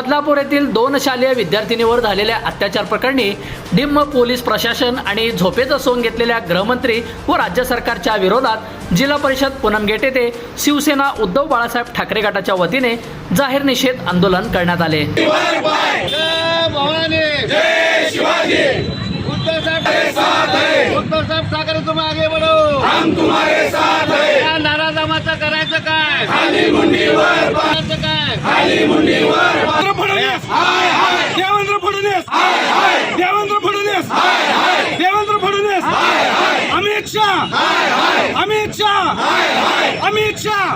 बदलापूर येथील दोन शालेय विद्यार्थिनीवर झालेल्या अत्याचार प्रकरणी डिम्म पोलीस प्रशासन आणि झोपेचं सोंग घेतलेल्या गृहमंत्री व राज्य सरकारच्या विरोधात जिल्हा परिषद पूनमगेट येथे शिवसेना उद्धव बाळासाहेब ठाकरे गटाच्या वतीने जाहीर निषेध आंदोलन करण्यात आले. जय भवानी जय शिवाजी उद्धव साहब के साथ है उद्धव साहब ठाकरे तुम आगे बढ़ो हम तुम्हारे साथ है या नारा जमाचं करायचं काय? खाली मुंडीवर करायचं काय? खाली मुंडीवर फडणवीस. देवेंद्र फडणवीस. देवेंद्र फडणवीस. देवेंद्र फडणवीस. अमित शाह. अमित शाह. अमित शाह.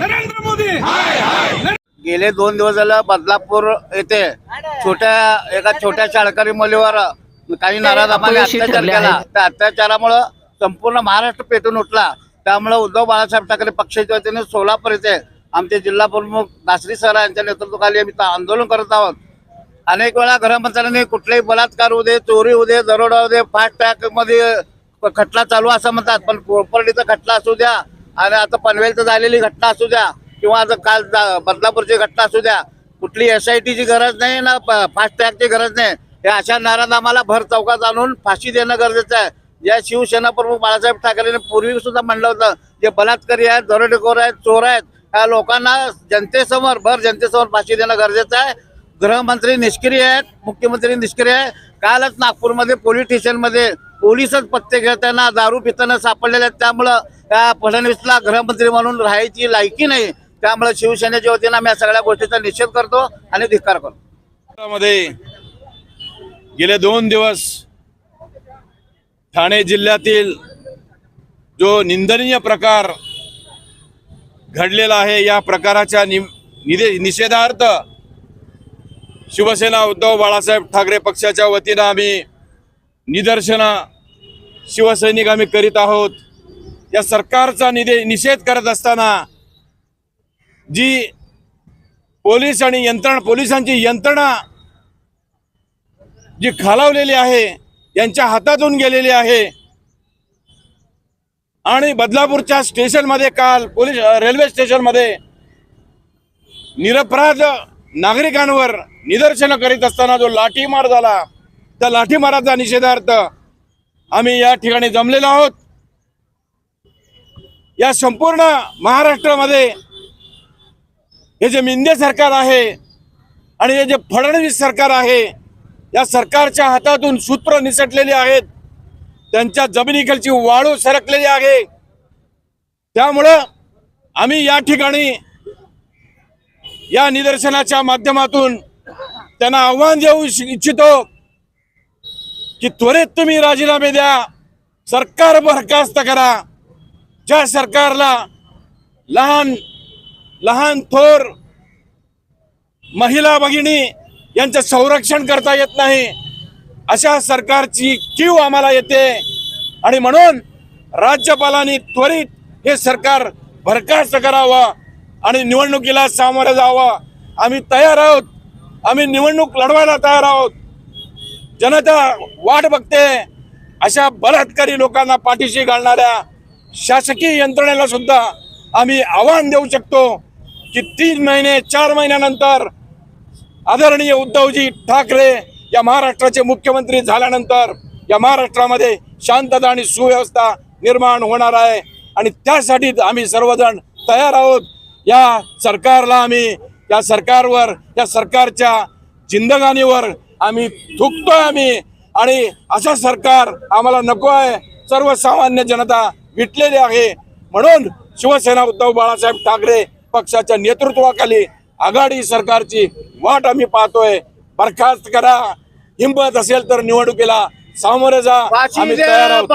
नरेंद्र मोदी. गेले दोन दिवस झालं बदलापूर येथे छोट्या एका छोट्या शाळकरी मुलीवर काही नाराजामाने अत्याचार केला. त्या अत्याचारामुळं संपूर्ण महाराष्ट्र पेटून उठला. त्यामुळे उद्धव बाळासाहेब ठाकरे पक्षाच्या वतीने सोलापूर येथे आमचे जिल्हा प्रमुख नासरी सर यांच्या नेतृत्वाखाली आम्ही आंदोलन करत आहोत. अनेक वेळा गृहमंत्र्यांनी कुठलेही बलात्कार होऊ दे चोरी होऊ दे दरोडा होऊ दे फास्टमध्ये खटला चालू असं म्हणतात. पण कोपर्डीचा खटला असू द्या आणि आता पनवेलचं झालेली घटना असू द्या किंवा आता काल जा- बदलापूरची घटना असू द्या कुठली एस आय टीची गरज नाही ना फास्ट ट्रॅकची गरज नाही. या अशा नाराज आम्हाला भर चौकात आणून फाशी देणं गरजेचं आहे. या शिवसेना प्रमुख बाळासाहेब ठाकरेंनी पूर्वी सुद्धा म्हणलं होतं जे बलात्कारी आहेत दरोडेखोर आहेत चोर आहेत या लोकांना जनतेसमोर भर जनतेसमोर फाशी देणं गरजेचं आहे. गृहमंत्री निष्क्रिय आहेत मुख्यमंत्री निष्क्रिय आहे. कालच नागपूरमध्ये पोलीस स्टेशनमध्ये पोलीसच पत्ते घेताना दारू पिताना सापडलेले आहेत. त्यामुळं त्या फडणवीसला गृहमंत्री म्हणून राहायची लायकी नाही. त्यामुळे शिवसेनेच्या वतीनं आम्ही या सगळ्या गोष्टीचा निषेध करतो आणि धिक्कार करतो. मध्ये गेले दोन दिवस ठाणे जिल्ह्यातील जो निंदनीय प्रकार घडलेला आहे या प्रकाराच्या नि निदे- निषेधार्थ शिवसेना उद्धव बाळासाहेब ठाकरे पक्षाच्या वतीनं आम्ही निदर्शनं शिवसैनिक आम्ही करीत आहोत. या सरकारचा निदे निषेध करत असताना जी पोलीस आणि यंत्रणा पोलिसांची यंत्रणा जी खालावलेली आहे यांच्या हातातून गेलेली आहे आणि बदलापूरच्या स्टेशनमध्ये काल पोलीस रेल्वे स्टेशनमध्ये निरपराध नागरिकांवर निदर्शनं करीत असताना जो लाठीमार झाला त्या लाठीमाराचा निषेधार्थ आम्ही या ठिकाणी जमलेलो आहोत. या संपूर्ण महाराष्ट्रामध्ये हे जे मिंदे सरकार आहे आणि हे जे फडणवीस सरकार आहे या सरकारच्या हातातून सूत्र निसटलेली आहेत. त्यांच्या जमिनीकडची वाळू सरकलेली आहे. त्यामुळं आम्ही या ठिकाणी या निदर्शनाच्या माध्यमातून त्यांना आव्हान देऊ इच्छितो की त्वरित तुम्ही राजीनामे द्या. सरकार बरखास्त करा. ज्या सरकारला लहान लहान थोर महिला भगिनी यांचं संरक्षण करता येत नाही अशा सरकारची कीव आम्हाला येते. आणि म्हणून राज्यपालांनी त्वरित हे सरकार भरकास्त करावं आणि निवडणुकीला सामोरं जावं. आम्ही तयार आहोत. आम्ही निवडणूक लढवायला तयार आहोत. जनता वाट बघते. अशा बलात्कारी लोकांना पाठीशी घालणाऱ्या शासकीय यंत्रणेला सुद्धा आम्ही आव्हान देऊ शकतो की तीन महिने चार महिन्यानंतर आदरणीय उद्धवजी ठाकरे या महाराष्ट्राचे मुख्यमंत्री झाल्यानंतर या महाराष्ट्रामध्ये शांतता आणि सुव्यवस्था निर्माण होणार आहे. आणि त्यासाठी आम्ही सर्वजण तयार आहोत. या सरकारला आम्ही या सरकारवर या सरकारच्या जिंदगानीवर आम्ही थुकतोय आम्ही. आणि असं सरकार आम्हाला नको आहे. सर्वसामान्य जनता विटलेली आहे. म्हणून शिवसेना उद्धव बाळासाहेब ठाकरे पक्षाच्या नेतृत्वाखाली आघाडी सरकारची वाट आम्ही पाहतोय. बरखास्त करा. हिंमत असेल तर निवडणुकीला सामोरे जा. आम्ही तयार आहोत.